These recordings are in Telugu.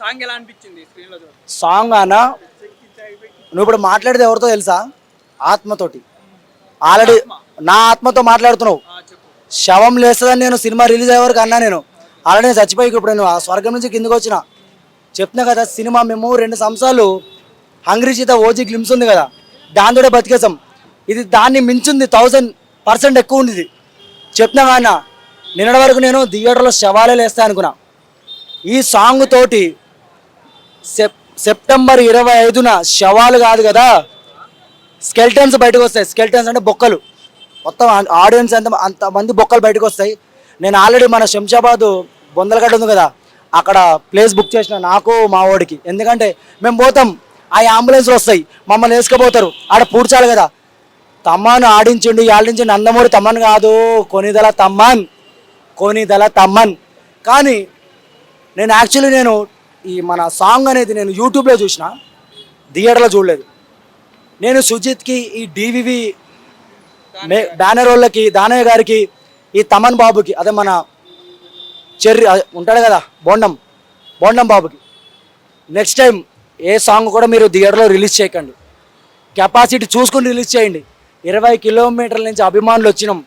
సాంగ్ ఎలా అనిపించింది సాంగ్ అన్న నువ్వు ఇప్పుడు మాట్లాడేది ఎవరితో తెలుసా? ఆత్మతోటి. ఆల్రెడీ నా ఆత్మతో మాట్లాడుతున్నావు. శవం లేస్తుందని నేను సినిమా రిలీజ్ అయ్యే వరకు అన్నా నేను. ఆల్రెడీ నేను చచ్చిపోయి ఇప్పుడు నేను ఆ స్వర్గం నుంచి కిందకి వచ్చిన. చెప్తున్నా కదా సినిమా మేము రెండు సంవత్సరాలు హంగ్రీ సీత ఓజీ గ్లిమ్స్ ఉంది కదా. దాంతో బతికేసాం ఇది దాన్ని మించింది థౌజండ్ పర్సెంట్ ఎక్కువ ఉంది ఇది చెప్తున్నా కాన్న నిన్నటి వరకు నేను థియేటర్లో శవాలే లేస్తా అనుకున్నా. ఈ సాంగ్ తోటి సెప్ సెప్టెంబర్ ఇరవై ఐదున శవాలు కాదు కదా? స్కెల్టన్స్ బయటకు వస్తాయి. స్కెల్టన్స్ అంటే బొక్కలు. మొత్తం ఆడియన్స్ అంత అంత మంది బొక్కలు బయటకు వస్తాయి. నేను ఆల్రెడీ మన శంషాబాద్ బొందలగడ్డ ఉంది కదా అక్కడ ప్లేస్ బుక్ చేసిన నాకు మా వాడికి. ఎందుకంటే మేము పోతాం. ఆ అంబులెన్స్లు వస్తాయి. మమ్మల్ని వేసుకుపోతారు. ఆడ పూడ్చాలి కదా. తమ్మను ఆడించండి ఆడించండి నందమూరి తమ్మన్ కాదు. కొనిదల తమ్మన్. కొనిదల తమ్మన్. కానీ నేను యాక్చువల్లీ నేను ఈ మన సాంగ్ అనేది నేను యూట్యూబ్లో చూసిన థియేటర్లో చూడలేదు. నేను సుజిత్కి ఈ డివివి బ్యానర్ వాళ్ళకి దానయ్య గారికి ఈ తమన్ బాబుకి అదే మన చెర్రి ఉంటాడు కదా బోండం బోండం బాబుకి నెక్స్ట్ టైం ఏ సాంగ్ కూడా మీరు థియేటర్లో రిలీజ్ చేయకండి. కెపాసిటీ చూసుకుని రిలీజ్ చేయండి. ఇరవై కిలోమీటర్ల నుంచి అభిమానులు వచ్చినాం.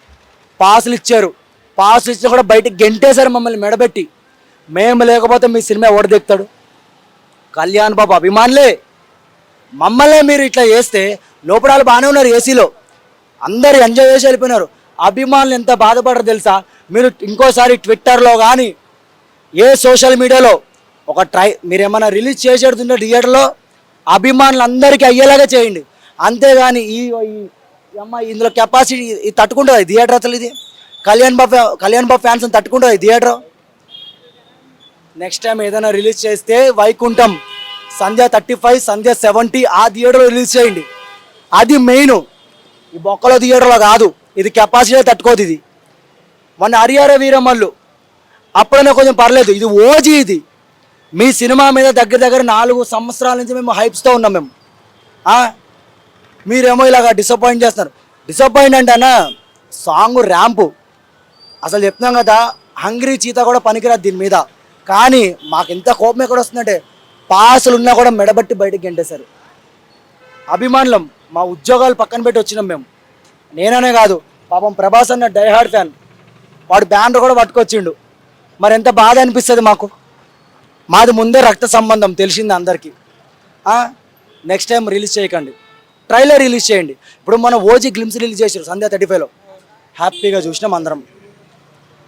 పాసులు ఇచ్చారు. పాసులు ఇచ్చినా కూడా బయటకు గెంటేశారు మమ్మల్ని మెడబెట్టి. మేము లేకపోతే మీ సినిమా ఓడదెక్కుతాడు కళ్యాణ్ బాబు అభిమానులే. మమ్మల్నే మీరు ఇట్లా చేస్తే లోపడాలు బాగానే ఉన్నారు ఏసీలో. అందరు ఎంజాయ్ చేసి వెళ్ళిపోయినారు. అభిమానులు ఎంత బాధపడరు తెలుసా? మీరు ఇంకోసారి ట్విట్టర్లో కానీ ఏ సోషల్ మీడియాలో ఒక ట్రై మీరు ఏమైనా రిలీజ్ చేసేడుతుంటే థియేటర్లో? అభిమానులు అందరికీ అయ్యేలాగా చేయండి. అంతేగాని ఈ ఈ అమ్మాయి ఇందులో కెపాసిటీ ఇది తట్టుకుంటుంది థియేటర్ అసలు ఇది. కళ్యాణ్ బాబు కళ్యాణ్ బాబు ఫ్యాన్స్ తట్టుకుంటుంది థియేటర్. నెక్స్ట్ టైం ఏదైనా రిలీజ్ చేస్తే Vaikuntham Sandhya thirty five Sandhya seventy ఆ థియేటర్లో రిలీజ్ చేయండి. అది మెయిన్ ఈ బొక్కలో థియేటర్లో కాదు ఇది కెపాసిటీ తట్టుకోదు ఇది. మన హరిహర వీరమల్లు అప్పుడైనా కొంచెం పర్లేదు ఇది ఓజీ ఇది. మీ సినిమా మీద దగ్గర దగ్గర నాలుగు సంవత్సరాల నుంచి మేము హైప్స్తో ఉన్నాం మేము. మీరేమో ఇలాగ డిసప్పాయింట్ చేస్తున్నారు. డిసప్పాయింట్ అంటే అన్న సాంగ్ ర్యాంపు అసలు చెప్తున్నాం కదా హంగ్రీ చీత కూడా పనికిరాదు దీని మీద. కానీ మాకు ఎంత కోపం ఎక్కడ వస్తుందంటే పాసులు ఉన్నా కూడా మెడబట్టి బయటకు గెంటేశారు. అభిమానులం మా ఉద్యోగాలు పక్కన పెట్టి వచ్చినాం మేము. నేననే కాదు పాపం ప్రభాస్ అన్న డైహార్డ్ ఫ్యాన్. వాడు బ్యానర్ కూడా పట్టుకొచ్చిండు. మరి ఎంత బాధ అనిపిస్తుంది మాకు? మాది ముందే రక్త సంబంధం తెలిసింది అందరికీ. నెక్స్ట్ టైం రిలీజ్ చేయకండి. ట్రైలర్ రిలీజ్ చేయండి. ఇప్పుడు మన ఓజీ గ్లిమ్స్ రిలీజ్ చేసారు సంధ్యా థర్టీ ఫైవ్లో. హ్యాపీగా చూసినాం అందరం.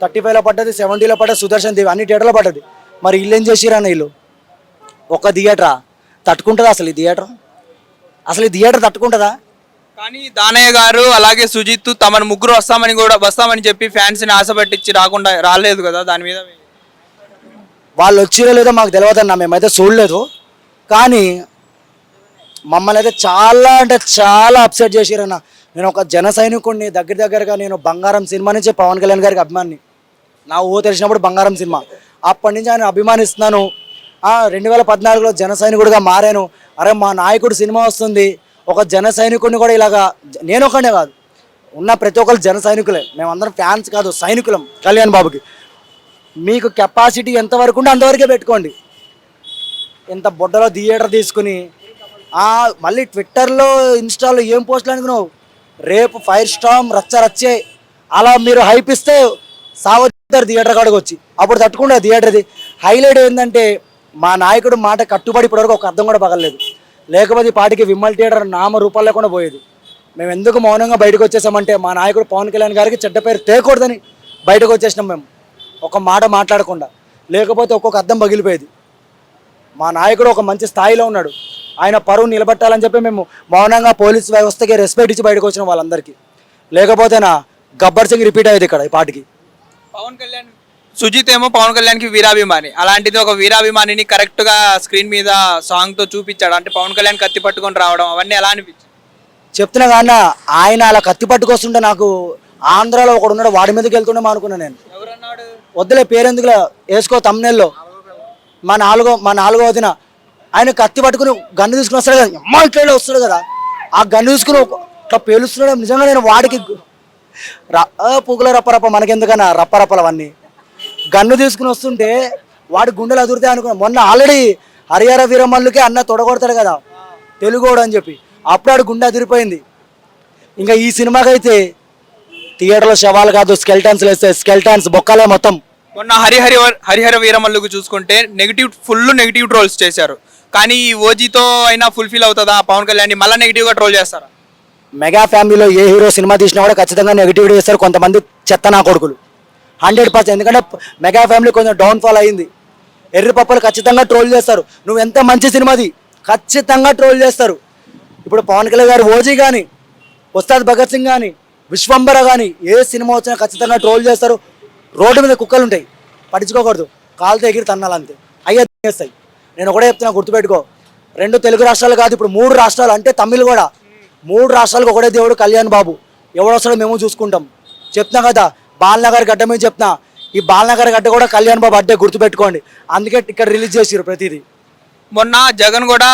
థర్టీ ఫైవ్లో పడ్డది సెవెంటీలో పడ్డది సుదర్శన్ దేవి అన్ని థియేటర్లో పడ్డది. మరి వీళ్ళు ఏం చేసిరన్న వీళ్ళు? ఒక థియేటరా? తట్టుకుంటుందా అసలు ఈ థియేటర్? అసలు ఈ థియేటర్ తట్టుకుంటుందా? కానీ దానయ్య గారు అలాగే సుజిత్ తమను ముగ్గురు వస్తామని కూడా వస్తామని చెప్పి ఫ్యాన్స్ని ఆశ పట్టించి రాకుండా రాలేదు కదా దాని మీద? వాళ్ళు వచ్చిరో లేదో మాకు తెలియదన్న మేమైతే చూడలేదు. కానీ మమ్మల్ని అయితే చాలా అంటే చాలా అప్సెట్ చేసిరన్న. నేను ఒక జన సైనికుడిని దగ్గర దగ్గరగా నేను బంగారం సినిమా నుంచి పవన్ కళ్యాణ్ గారికి అభిమాని నా ఊహ తెలిసినప్పుడు బంగారం సినిమా. అప్పటి నుంచి ఆయన అభిమానిస్తున్నాను. రెండు వేల పద్నాలుగులో జన సైనికుడిగా మారాను. అరే మా నాయకుడు సినిమా వస్తుంది. ఒక జన సైనికుడిని కూడా ఇలాగా నేను ఒకనే కాదు. ఉన్న ప్రతి ఒక్కరు జన సైనికులే. మేమందరం ఫ్యాన్స్ కాదు సైనికులం కళ్యాణ్ బాబుకి. మీకు కెపాసిటీ ఎంతవరకు ఉంటే అంతవరకే పెట్టుకోండి. ఇంత బుడ్డలో థియేటర్ తీసుకుని మళ్ళీ ట్విట్టర్లో ఇన్స్టాలో ఏం పోస్టులు అనుకున్నావు? రేపు ఫైర్ స్టామ్ రచ్చ రచ్చే. అలా మీరు హైప్ ఇస్తే సావతారు థియేటర్ కాడికి వచ్చి. అప్పుడు తట్టుకుంటే థియేటర్ది హైలైట్ ఏంటంటే మా నాయకుడు మాట కట్టుబడి ఇప్పటివరకు ఒక అర్థం కూడా పగలలేదు. లేకపోతే ఈ పాటికి విమ్మల్ థియేటర్ నామ రూపాలు లేకుండా పోయేది. మేము ఎందుకు మౌనంగా బయటకు వచ్చేసామంటే మా నాయకుడు పవన్ కళ్యాణ్ గారికి చెడ్డ పేరు తేకూడదని బయటకు వచ్చేసినాం మేము. ఒక మాట మాట్లాడకుండా. లేకపోతే ఒక్కొక్క అర్థం పగిలిపోయేది. మా నాయకుడు ఒక మంచి స్థాయిలో ఉన్నాడు. ఆయన పరువు నిలబెట్టాలని చెప్పి మేము మౌనంగా పోలీస్ వ్యవస్థకి రెస్పెక్ట్ ఇచ్చి బయటకు వచ్చిన వాళ్ళందరికీ. లేకపోతేనా గబ్బర్ సింగ్ రిపీట్ అయ్యేది ఇక్కడ ఈ పాటికి. పవన్ కళ్యాణ్ సుజిత్ ఏమో పవన్ కళ్యాణ్కి వీరాభిమాని. అలాంటిది ఒక వీరాభిమానిని కరెక్ట్గా స్క్రీన్ మీద సాంగ్తో చూపించాడు. అంటే పవన్ కళ్యాణ్ కత్తి పట్టుకొని రావడం అవన్నీ ఎలా అనిపించింది? చెప్తున్నా కానీ ఆయన అలా కత్తి పట్టుకొస్తుంటే నాకు ఆంధ్రాలో ఒకడు ఉన్నాడు వాడి మీదకి వెళ్తుండే అనుకున్నా నేను. వద్దులే పేరెందుకులే వేసుకో తమ్నెల్లో మా నాలుగో మా నాలుగో వదిన ఆయన కత్తి పట్టుకుని గన్ను తీసుకుని వస్తాడు కదా అమ్మ ఇట్లా వస్తాడు కదా. ఆ గన్ను తీసుకుని ఒక- ఇట్లా పేలుస్తున్నాడు నిజంగా నేను వాడికి ర- రప్పరప్ప మనకెందుకన్నా రప్పరప్పలవన్నీ గన్ను తీసుకుని వస్తుంటే వాడి గుండెలు అదురుతాయి అనుకున్నా. మొన్న ఆల్రెడీ హరిహర వీరమల్లుకి అన్న తొడగొడతాడు కదా తెలుగోడు అని చెప్పి. అప్పుడు ఆడు గుండె అదిరిపోయింది. ఇంకా ఈ సినిమాకైతే అయితే థియేటర్లో శవాలు కాదు స్కెల్టన్స్ వేస్తే స్కెల్టన్స్ బొక్కలే మొత్తం. మొన్న హరిహరి హరిహర వీరమల్లుకు చూసుకుంటే నెగిటివ్ ఫుల్ నెగిటివ్ ట్రోల్స్ చేశారు. కానీ ఈ ఓజీతో అయినా ఫుల్ఫిల్ అవుతుందా? పవన్ కళ్యాణ్ మళ్ళీ నెగిటివ్గా ట్రోల్ చేస్తారా? మెగా ఫ్యామిలీలో ఏ హీరో సినిమా తీసినా కూడా ఖచ్చితంగా నెగిటివిటీ చేస్తారు కొంతమంది చెత్త నా కొడుకులు. హండ్రెడ్ పర్సెంట్ ఎందుకంటే మెగా ఫ్యామిలీ కొంచెం డౌన్ఫాల్ అయింది. ఎర్రి పప్పులు ఖచ్చితంగా ట్రోల్ చేస్తారు. నువ్వు ఎంత మంచి సినిమాది ఖచ్చితంగా ట్రోల్ చేస్తారు. ఇప్పుడు పవన్ కళ్యాణ్ గారు ఓజీ కానీ ఉస్తాద్ భగత్ సింగ్ కానీ విశ్వంబర కానీ ఏ సినిమా వచ్చినా ఖచ్చితంగా ట్రోల్ చేస్తారు. రోడ్డు మీద కుక్కలు ఉంటాయి. పట్టించుకోకూడదు. కాలుతో ఎగిరి తన్నాలంతే అయ్యేస్తాయి అయ్యే చేస్తాయి. నేను ఒకటే చెప్తున్నా గుర్తుపెట్టుకో. రెండు తెలుగు రాష్ట్రాలు కాదు ఇప్పుడు మూడు రాష్ట్రాలు అంటే తమిళ్ కూడా. మూడు రాష్ట్రాలకు ఒకటే దేవుడు కళ్యాణ్ బాబు. ఎవడు వస్తాడో మేము చూసుకుంటాం. చెప్తున్నా కదా బాలనగర్ గడ్డ మీద చెప్తున్నా. ఈ బాలనగర్ గడ్డ కూడా కళ్యాణ్ బాబు అడ్డే గుర్తుపెట్టుకోండి. అందుకే ఇక్కడ రిలీజ్ చేసిరు ప్రతిదీ. మొన్న జగన్ కూడా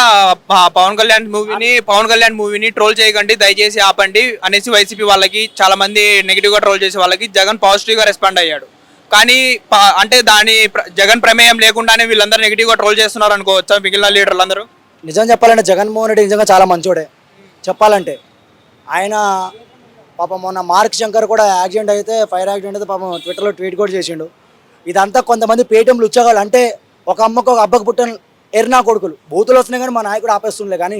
పవన్ కళ్యాణ్ మూవీని పవన్ కళ్యాణ్ మూవీని ట్రోల్ చేయకండి దయచేసి ఆపండి అనేసి వైసీపీ వాళ్ళకి చాలా మంది నెగిటివ్గా ట్రోల్ చేసే వాళ్ళకి జగన్ పాజిటివ్గా రెస్పాండ్ అయ్యాడు. కానీ అంటే దాని ప్ర- జగన్ ప్రమేయం లేకుండానే వీళ్ళందరూ నెగిటివ్గా ట్రోల్ చేస్తున్నారు అనుకోవచ్చా మిగిలిన లీడర్లు అందరూ? నిజం చెప్పాలంటే జగన్మోహన్ రెడ్డి నిజంగా చాలా మంచోడే. చెప్పాలంటే. ఆయన పాపం మొన్న మార్క్ శంకర్ కూడా యాక్సిడెంట్ అయితే ఫైర్ యాక్సిడెంట్ అయితే పాపం ట్విట్టర్లో ట్వీట్ కూడా చేసిండు. ఇదంతా కొంతమంది పేటీఎంలు ఉచ్చగాళ్ళు. అంటే ఒక అమ్మకు ఒక అబ్బకు పుట్టిన ఎర్నా కొడుకులు. బూతులు వస్తున్నాయి కానీ మా నాయకుడు ఆపేస్తుండే. కానీ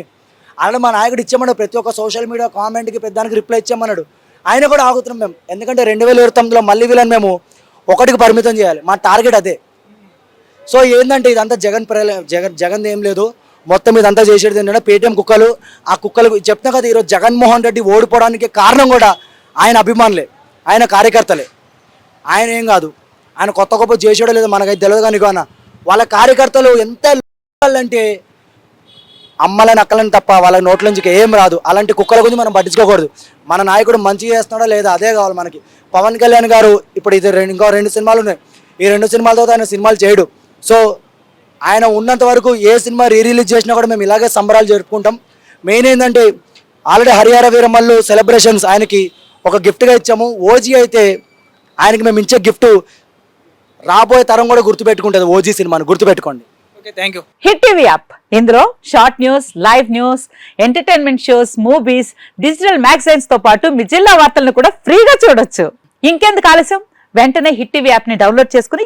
అలానే మా నాయకుడు ఇచ్చామన్నాడు ప్రతి ఒక్క సోషల్ మీడియా కామెంట్కి పెద్దానికి రిప్లై ఇచ్చామన్నాడు. ఆయన కూడా ఆగుతున్నాం మేము. ఎందుకంటే రెండు వేల ఇరవై తొమ్మిదిలో మళ్ళీ వీళ్ళని మేము ఒకటికి పరిమితం చేయాలి. మా టార్గెట్ అదే. సో ఏంటంటే ఇదంతా జగన్ ప్రల జగన్ జగన్ ఏం లేదు. మొత్తం ఇదంతా చేసేది ఏంటంటే పేటీఎం కుక్కలు. ఆ కుక్కలు చెప్తున్నా కదా ఈరోజు జగన్మోహన్ రెడ్డి ఓడిపోవడానికి కారణం కూడా ఆయన అభిమానులే ఆయన కార్యకర్తలే. ఆయన ఏం కాదు ఆయన కొత్త గొప్ప చేసాడో లేదో మనకైతే తెలియదు కానీ కానీ వాళ్ళ కార్యకర్తలు ఎంత అంటే అమ్మలని అక్కలని తప్ప వాళ్ళ నోట్ల నుంచి ఏం రాదు. అలాంటి కుక్కల గురించి మనం పట్టించుకోకూడదు. మన నాయకుడు మంచి చేస్తున్నాడో లేదా అదే కావాలి మనకి. పవన్ కళ్యాణ్ గారు ఇప్పుడు ఇది రెండు ఇంకో రెండు సినిమాలు ఉన్నాయి. ఈ రెండు సినిమాలతో ఆయన సినిమాలు చేయడు. సో ఆయన ఉన్నంత వరకు ఏ సినిమా రీ రిలీజ్ చేసినా కూడా మేము ఇలాగే సంబరాలు జరుపుకుంటాం. మెయిన్ ఏంటంటే ఆల్రెడీ హరిహర వీరమల్లు సెలబ్రేషన్స్ ఆయనకి ఒక గిఫ్ట్గా ఇచ్చాము. ఓజీ అయితే ఆయనకి మేము ఇచ్చే గిఫ్ట్ రాబోయే తరం కూడా గుర్తుపెట్టుకుంటుంది ఓజీ సినిమాని. గుర్తుపెట్టుకోండి. Okay thank you Hit TV app ఇందులో short news live news entertainment shows movies digital మ్యాగజైన్స్తో పాటు మీ జిల్లా వార్తలను కూడా ఫ్రీగా చూడొచ్చు. ఇంకెందుకు ఆలస్యం? వెంటనే హిట్ టీవీ యాప్ని డౌన్లోడ్ చేసుకుని